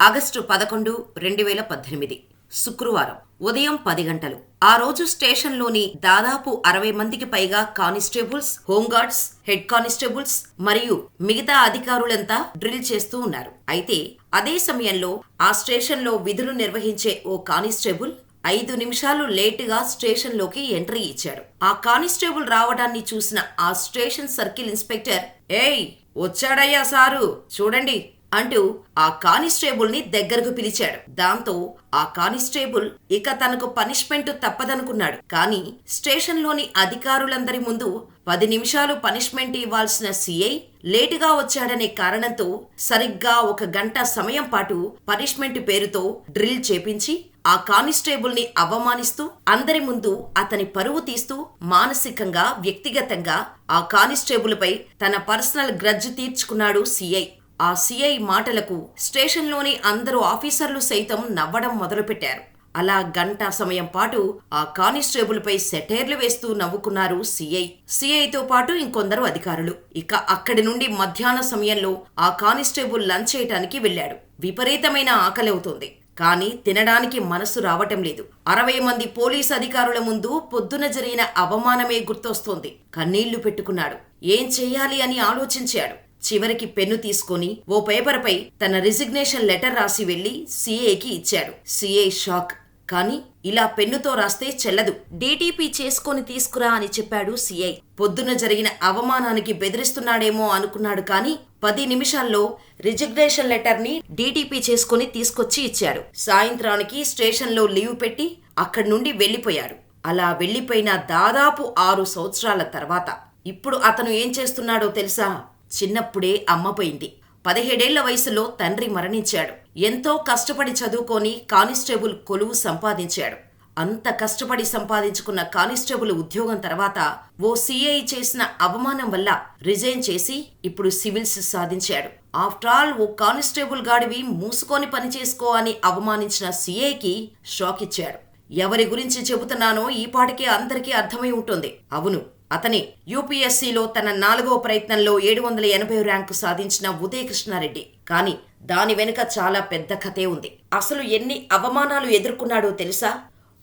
August పదకొండు రెండు వేల పద్దెనిమిది. శుక్రవారం ఉదయం పది గంటలు. ఆ రోజు స్టేషన్లోని దాదాపు అరవై మందికి పైగా కానిస్టేబుల్స్ హోంగార్డ్స్ హెడ్ కానిస్టేబుల్స్ మరియు మిగతా అధికారులంతా డ్రిల్ చేస్తూ ఉన్నారు. అయితే అదే సమయంలో ఆ స్టేషన్లో విధులు నిర్వహించే ఓ కానిస్టేబుల్ ఐదు నిమిషాలు లేటుగా స్టేషన్లోకి ఎంట్రీ ఇచ్చాడు. ఆ కానిస్టేబుల్ రావడాన్ని చూసిన ఆ స్టేషన్ సర్కిల్ ఇన్స్పెక్టర్ ఏయ్ వచ్చాడయ్యా సారు. చూడండి. అంటూ ఆ కానిస్టేబుల్ని దగ్గరకు పిలిచాడు. దాంతో ఆ కానిస్టేబుల్ ఇక తనకు పనిష్మెంట్ తప్పదనుకున్నాడు. కానీ స్టేషన్లోని అధికారులందరి ముందు పది నిమిషాలు పనిష్మెంట్ ఇవ్వాల్సిన సిఐ లేటుగా వచ్చాడనే కారణంతో సరిగ్గా ఒక గంట సమయం పాటు పనిష్మెంట్ పేరుతో డ్రిల్ చేపించి ఆ కానిస్టేబుల్ని అవమానిస్తూ అందరి ముందు అతని పరువు తీస్తూ మానసికంగా వ్యక్తిగతంగా ఆ కానిస్టేబుల్ పై తన పర్సనల్ గ్రడ్జ్ తీర్చుకున్నాడు సిఐ. ఆ సీఐ మాటలకు స్టేషన్లోని అందరూ ఆఫీసర్లు సైతం నవ్వడం మొదలుపెట్టారు. అలా గంట సమయం పాటు ఆ కానిస్టేబుల్పై సెటైర్లు వేస్తూ నవ్వుకున్నారు సిఐ సిఐతో పాటు ఇంకొందరు అధికారులు. ఇక అక్కడి నుండి మధ్యాహ్న సమయంలో ఆ కానిస్టేబుల్ లంచ్ చేయటానికి వెళ్ళాడు. విపరీతమైన ఆకలి అవుతుంది. కానీ తినడానికి మనసు రావటం లేదు. అరవై మంది పోలీస్ అధికారుల ముందు పొద్దున జరిగిన అవమానమే గుర్తొస్తోంది. కన్నీళ్ళు పెట్టుకున్నాడు. ఏం చెయ్యాలి అని ఆలోచించాడు. చివరికి పెన్ను తీసుకొని ఓ పేపర్పై తన రిజిగ్నేషన్ లెటర్ రాసి వెళ్ళి సీఏకి ఇచ్చాడు. సీఏ షాక్ కానీ ఇలా పెన్నుతో రాస్తే చెల్లదు. డీటీపీ చేసుకొని తీసుకురా అని చెప్పాడు సీఐ పొద్దున జరిగిన అవమానానికి బెదిరిస్తున్నాడేమో అనుకున్నాడు కానీ పది నిమిషాల్లో రిజిగ్నేషన్ లెటర్ని డీటీపీ చేసుకుని తీసుకొచ్చి ఇచ్చాడు. సాయంత్రానికి స్టేషన్లో లీవ్ పెట్టి అక్కడి నుండి వెళ్ళిపోయాడు అలా వెళ్ళిపోయిన దాదాపు ఆరు సంవత్సరాల తర్వాత. ఇప్పుడు అతను ఏం చేస్తున్నాడో తెలుసా? చిన్నప్పుడే అమ్మపోయింది పదిహేడేళ్ళ వయసులో తండ్రి మరణించాడు. ఎంతో కష్టపడి చదువుకొని కానిస్టేబుల్ కొలువు సంపాదించాడు. అంత కష్టపడి సంపాదించుకున్న కానిస్టేబుల్ ఉద్యోగం తర్వాత ఓ సిఐ చేసిన అవమానం వల్ల రిజైన్ చేసి ఇప్పుడు సివిల్స్ సాధించాడు. ఆఫ్టర్ ఆల్ ఓ కానిస్టేబుల్ గాడివి మూసుకొని పనిచేసుకో అని అవమానించిన సిఐకి షాక్ ఇచ్చాడు ఎవరి గురించి చెబుతున్నానో ఈ పాటికే అందరికీ అర్థమై ఉంటుంది. అవును అతనే యూపీఎస్సీలో తన నాలుగో ప్రయత్నంలో ఏడు వందల ఎనభై ర్యాంకు సాధించిన ఉదయ కృష్ణారెడ్డి కానీ దాని వెనుక చాలా పెద్ద కథే ఉంది. అసలు ఎన్ని అవమానాలు ఎదుర్కొన్నాడో తెలుసా?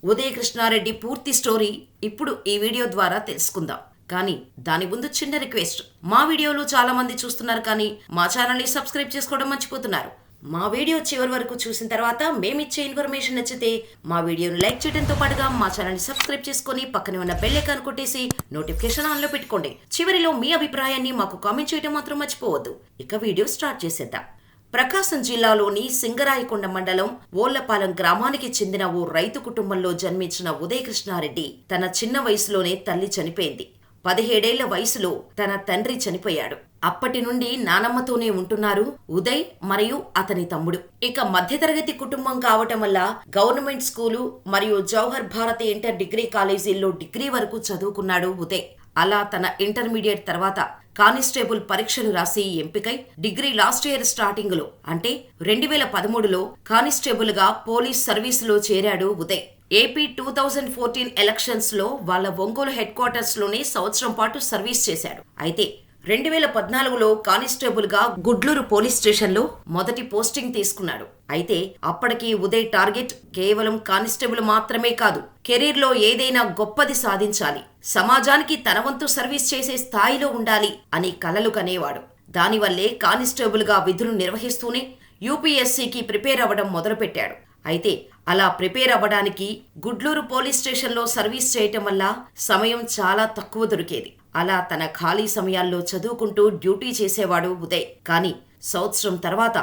ఉదయ కృష్ణారెడ్డి పూర్తి స్టోరీ ఇప్పుడు ఈ వీడియో ద్వారా తెలుసుకుందాం. కానీ దాని ముందు చిన్న రిక్వెస్ట్. మా వీడియోలు చాలా మంది చూస్తున్నారు కానీ మా ఛానల్ని సబ్స్క్రైబ్ చేసుకోవడం మర్చిపోతున్నారు. మా వీడియో చివరి వరకు చూసిన తర్వాత మేమిచ్చే ఇన్ఫర్మేషన్ నచ్చితే మా వీడియోను లైక్ చేయడంతో పాటుగా మా ఛానల్ని సబ్స్క్రైబ్ చేసుకొని పక్కనే ఉన్న బెల్ ఐకాన్ కొట్టేసి నోటిఫికేషన్ ఆన్లో పెట్టుకోండి. చివరిలో మీ అభిప్రాయాన్ని మాకు కామెంట్ చేయడం మాత్రం మర్చిపోవద్దు. ఇక వీడియో స్టార్ట్ చేసేద్దాం. ప్రకాశం జిల్లాలోని సింగరాయకొండ మండలం ఓళ్ళపాలెం గ్రామానికి చెందిన ఓ రైతు కుటుంబంలో జన్మించిన ఉదయకృష్ణారెడ్డి తన చిన్న వయసులోనే తల్లి చనిపోయింది. పదిహేడేళ్ళ వయసులో తన తండ్రి చనిపోయాడు. అప్పటి నుండి నానమ్మతోనే ఉంటున్నారు ఉదయ్ మరియు అతని తమ్ముడు. ఇక మధ్యతరగతి కుటుంబం కావటం వల్ల గవర్నమెంట్ స్కూలు మరియు జవహర్ భారత్ ఇంటర్ డిగ్రీ కాలేజీల్లో డిగ్రీ వరకు చదువుకున్నాడు ఉదయ్. అలా తన ఇంటర్మీడియట్ తర్వాత కానిస్టేబుల్ పరీక్షలు రాసి ఎంపికై డిగ్రీ లాస్ట్ ఇయర్ స్టార్టింగ్లో అంటే రెండు వేల పదమూడులో కానిస్టేబుల్గా పోలీస్ సర్వీసులో చేరాడు Uday. AP two thousand fourteen ఎలక్షన్స్లో వాళ్ళ ఒంగోలు హెడ్ క్వార్టర్స్లోనే సంవత్సరం పాటు సర్వీస్ చేశాడు. అయితే రెండు వేల పద్నాలుగులో కానిస్టేబుల్గా గుడ్లూరు పోలీస్ స్టేషన్లో మొదటి పోస్టింగ్ తీసుకున్నాడు. అయితే అప్పటికి ఉదయ్ టార్గెట్ కేవలం కానిస్టేబుల్ మాత్రమే కాదు కెరీర్లో ఏదైనా గొప్పది సాధించాలి సమాజానికి తన వంతు సర్వీస్ చేసే స్థాయిలో ఉండాలి అని కలలు కనేవాడు. దానివల్లే కానిస్టేబుల్గా విధులు నిర్వహిస్తూనే యూపీఎస్సీకి ప్రిపేర్ అవ్వడం మొదలుపెట్టాడు. అయితే అలా ప్రిపేర్ అవ్వడానికి గుడ్లూరు పోలీస్ స్టేషన్లో సర్వీస్ చేయటం వల్ల సమయం చాలా తక్కువ దొరికేది. అలా తన ఖాళీ సమయాల్లో చదువుకుంటూ డ్యూటీ చేసేవాడు ఉదయ్. కానీ సంవత్సరం తర్వాత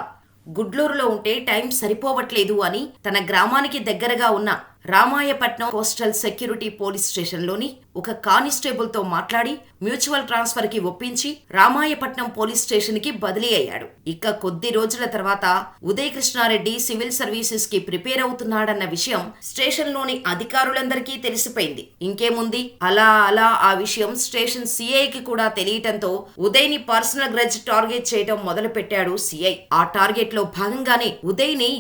గుడ్లూరులో ఉంటే టైం సరిపోవట్లేదు అని తన గ్రామానికి దగ్గరగా ఉన్న రామాయపట్నం కోస్టల్ సెక్యూరిటీ పోలీస్ స్టేషన్లోని ఒక కానిస్టేబుల్తో మాట్లాడి మ్యూచువల్ ట్రాన్స్ఫర్కి ఒప్పించి రామాయపట్నం పోలీస్ స్టేషన్కి బదిలీ అయ్యాడు. ఇక కొద్ది రోజుల తర్వాత ఉదయ్ కృష్ణారెడ్డి సివిల్ సర్వీసెస్కి ప్రిపేర్ అవుతున్నాడన్న విషయం స్టేషన్లోని అధికారులందరికీ తెలిసిపోయింది. ఇంకేముంది? అలా అలా ఆ విషయం స్టేషన్ సిఐ కి కూడా తెలియటంతో ఉదయ్ని పర్సనల్ గ్రజ్ టార్గెట్ చేయడం మొదలు పెట్టాడు సిఐ. ఆ టార్గెట్లో భాగంగానే ఉదయ్ని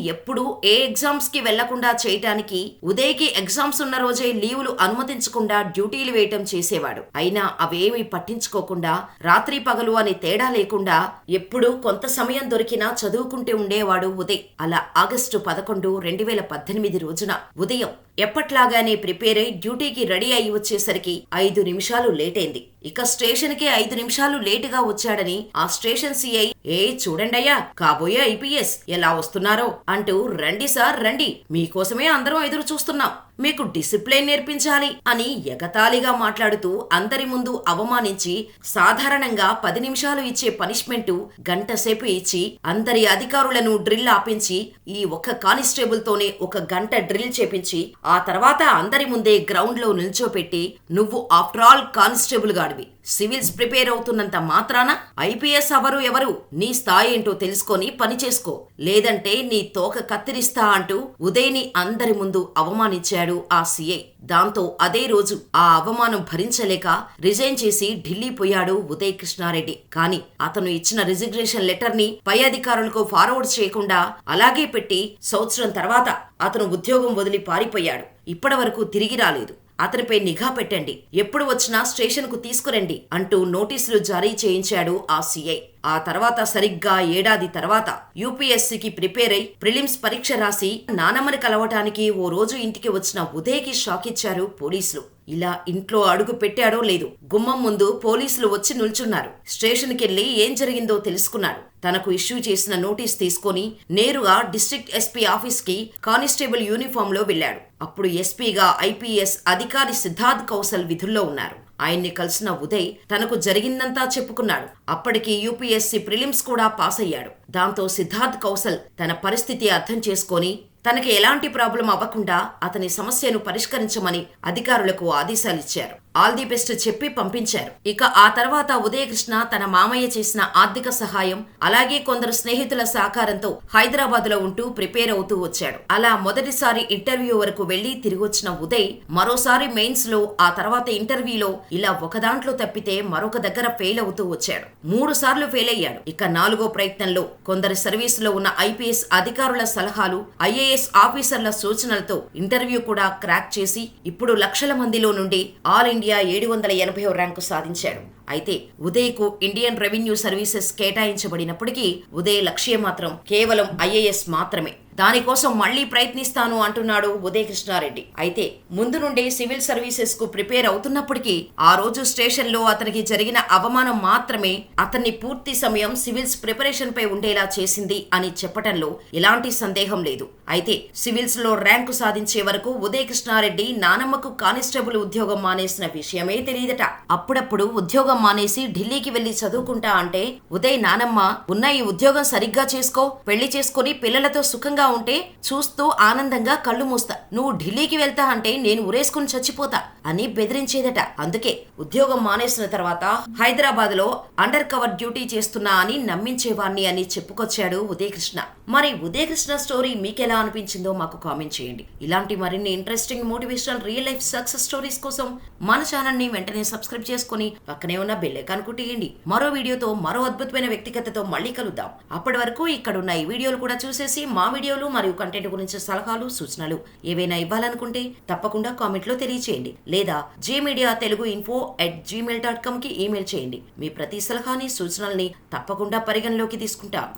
ఏ ఎగ్జామ్స్కి వెళ్ళకుండా చేయటానికి ఉదయ్కి ఎగ్జామ్స్ ఉన్న రోజే లీవులు అనుమతించకుండా డ్యూటీలు వేయటం చేసేవాడు. అయినా అవేమీ పట్టించుకోకుండా రాత్రి పగలు అని తేడా లేకుండా ఎప్పుడూ కొంత సమయం దొరికినా చదువుకుంటూ ఉండేవాడు ఉదయ్. అలా ఆగస్టు పదకొండు రెండు వేల పద్దెనిమిది రోజున ఉదయం ఎప్పట్లాగానే ప్రిపేర్ అయి డ్యూటీకి రెడీ అయి వచ్చేసరికి ఐదు నిమిషాలు లేట్ అయింది ఇక స్టేషన్కే ఐదు నిమిషాలు లేటుగా వచ్చాడని ఆ స్టేషన్ సిఐ ఏ చూడండయ్యా కాబోయే ఐపీఎస్ ఎలా వస్తున్నారో అంటూ రండి సార్ రండి. మీకోసమే అందరం ఎదురు చూస్తున్నాం మీకు డిసిప్లిన్ నేర్పించాలి అని ఎగతాళిగా మాట్లాడుతూ అందరి ముందు అవమానించి సాధారణంగా పది నిమిషాలు ఇచ్చే పనిష్మెంటు గంటసేపు ఇచ్చి అందరి అధికారులను డ్రిల్ ఆపించి ఈ ఒక్క కానిస్టేబుల్తోనే ఒక గంట డ్రిల్ చేపించి ఆ తర్వాత అందరి ముందే గ్రౌండ్లో నిల్చోపెట్టి నువ్వు ఆఫ్టర్ ఆల్ కానిస్టేబుల్ గాడివి సివిల్స్ ప్రిపేర్ అవుతున్నంత మాత్రాన ఐపీఎస్ అవరు ఎవరు? నీ స్థాయి ఏంటో తెలుసుకొని పని చేసుకో. లేదంటే నీ తోక కత్తిరిస్తా అంటూ ఉదయ్ని అందరి ముందు అవమానించాడు ఆ సీఐ దాంతో అదే రోజు ఆ అవమానం భరించలేక రిజైన్ చేసి ఢిల్లీ పోయాడు ఉదయ్ కృష్ణారెడ్డి. కానీ అతను ఇచ్చిన రిజిగ్నేషన్ లెటర్ని పై అధికారులకు ఫార్వర్డ్ చేయకుండా అలాగే పెట్టి సంవత్సరం తర్వాత అతను ఉద్యోగం వదిలి పారిపోయాడు. ఇప్పటి వరకు తిరిగి రాలేదు. అతనిపై నిఘా పెట్టండి. ఎప్పుడు వచ్చినా స్టేషన్కు తీసుకురండి అంటూ నోటీసులు జారీ చేయించాడు ఆ సీఐ. ఆ తర్వాత సరిగ్గా ఏడాది తర్వాత యూపీఎస్సీకి ప్రిపేర్ అయి ప్రిలిమ్స్ పరీక్ష రాసి నానమ్మని కలవటానికి ఓ రోజు ఇంటికి వచ్చిన ఉదయ్కి షాకిచ్చారు పోలీసులు. ఇలా ఇంట్లో అడుగు పెట్టాడో లేదు. గుమ్మం ముందు పోలీసులు వచ్చి నిల్చున్నారు. స్టేషన్కెళ్ళి ఏం జరిగిందో తెలుసుకున్నాడు. తనకు ఇష్యూ చేసిన నోటీస్ తీసుకొని నేరుగా డిస్ట్రిక్ట్ ఎస్పీ ఆఫీస్కి కానిస్టేబుల్ యూనిఫామ్లో వెళ్ళాడు అప్పుడు ఎస్పీగా ఐపీఎస్ అధికారి సిద్ధార్థ్ కౌశల్ విధుల్లో ఉన్నారు. ఆయన్ని కలిసిన ఉదయ్ తనకు జరిగిందంతా చెప్పుకున్నాడు. అప్పటికి యూపీఎస్సీ ప్రిలిమ్స్ కూడా పాస్ అయ్యాడు దాంతో సిద్ధార్థ్ కౌశల్ తన పరిస్థితి అర్థం చేసుకొని తనకి ఎలాంటి ప్రాబ్లం అవ్వకుండా అతని సమస్యను పరిష్కరించమని అధికారులకు ఆదేశాలిచ్చారు ఆల్ ది బెస్ట్ చెప్పి పంపించారు. ఇక ఆ తర్వాత ఉదయకృష్ణ తన మామయ్య చేసిన ఆర్థిక సహాయం అలాగే కొందరు స్నేహితుల సహకారంతో హైదరాబాద్లో ఉంటూ ప్రిపేర్ అవుతూ వచ్చాడు. అలా మొదటిసారి ఇంటర్వ్యూ వరకు వెళ్ళి తిరిగొచ్చిన ఉదయ్ మరోసారి మెయిన్స్లో ఆ తర్వాత ఇంటర్వ్యూలో ఇలా ఒక దాంట్లో తప్పితే మరొక దగ్గర ఫెయిల్ అవుతూ వచ్చాడు. మూడు సార్లు ఫెయిల్ అయ్యాడు. ఇక నాలుగో ప్రయత్నంలో కొందరి సర్వీసులో ఉన్న ఐపీఎస్ అధికారుల సలహాలు ఐఏఎస్ ఆఫీసర్ల సూచనలతో ఇంటర్వ్యూ కూడా క్రాక్ చేసి ఇప్పుడు లక్షల మందిలో నుండి ఆల్ ఇండియా ఏడు వందల ఎనభై ర్యాంకు సాధించాడు. అయితే ఉదయ్కు ఇండియన్ రెవెన్యూ సర్వీసెస్ కేటాయించబడినప్పటికీ ఉదయ్ లక్ష్యం మాత్రం కేవలం ఐఏఎస్ మాత్రమే. దానికోసం మళ్ళీ ప్రయత్నిస్తాను అంటున్నాడు ఉదయకృష్ణారెడ్డి. అయితే ముందు నుండి సివిల్ సర్వీసెస్కు ప్రిపేర్ అవుతున్నప్పటికీ ఆ రోజు స్టేషన్లో అతనికి జరిగిన అవమానం మాత్రమే అతన్ని పూర్తి సమయం సివిల్స్ ప్రిపరేషన్ పై ఉండేలా చేసింది అని చెప్పటంలో ఎలాంటి సందేహం లేదు. అయితే సివిల్స్లో ర్యాంకు సాధించే వరకు ఉదయకృష్ణారెడ్డి నానమ్మకు కానిస్టేబుల్ ఉద్యోగం మానేసిన విషయమే తెలియదట. అప్పుడప్పుడు ఉద్యోగం మానేసి ఢిల్లీకి వెళ్ళి చదువుకుంటా అంటే ఉదయ్ నానమ్మ ఉన్న ఈ ఉద్యోగం సరిగ్గా చేసుకో పెళ్ళి చేసుకుని పిల్లలతో సుఖంగా ఉంటే చూస్తూ ఆనందంగా కళ్ళు మూస్తా. నువ్వు ఢిల్లీకి వెళ్తా అంటే నేను ఉరేసుకుని చచ్చిపోతా అని బెదిరించేదట. అందుకే ఉద్యోగం మానేసిన తర్వాత హైదరాబాద్లో అండర్ కవర్ డ్యూటీ చేస్తున్నా అని నమ్మించేవాణ్ణి అని చెప్పుకొచ్చాడు ఉదయకృష్ణ. మరి ఉదయకృష్ణ స్టోరీ మీకెలా అనిపించిందో మాకు కామెంట్ చేయండి. ఇలాంటి మరిన్ని interesting motivational real life success stories కోసం మన ఛానల్ని వెంటనే సబ్స్క్రైబ్ చేసుకుని పక్కనే ఉన్న బెల్ ఐకాన్ కుట్టేయండి. మరో వీడియోతో మరో అద్భుతమైన వ్యక్తిగతతో మళ్ళీ కలుద్దాం. అప్పటి వరకు ఇక్కడున్న ఈ వీడియోలు కూడా చూసేసి మా వీడియో వీడియోలు మరియు కంటెంట్ గురించి సలహాలు సూచనలు ఏవైనా ఇవ్వాలనుకుంటే తప్పకుండా కామెంట్లో తెలియచేయండి. లేదా Zee media Telugu info at Gmail dot కామ్కి email చేయండి. మీ ప్రతి సలహాని సూచనల్ని తప్పకుండా పరిగణలోకి తీసుకుంటాం.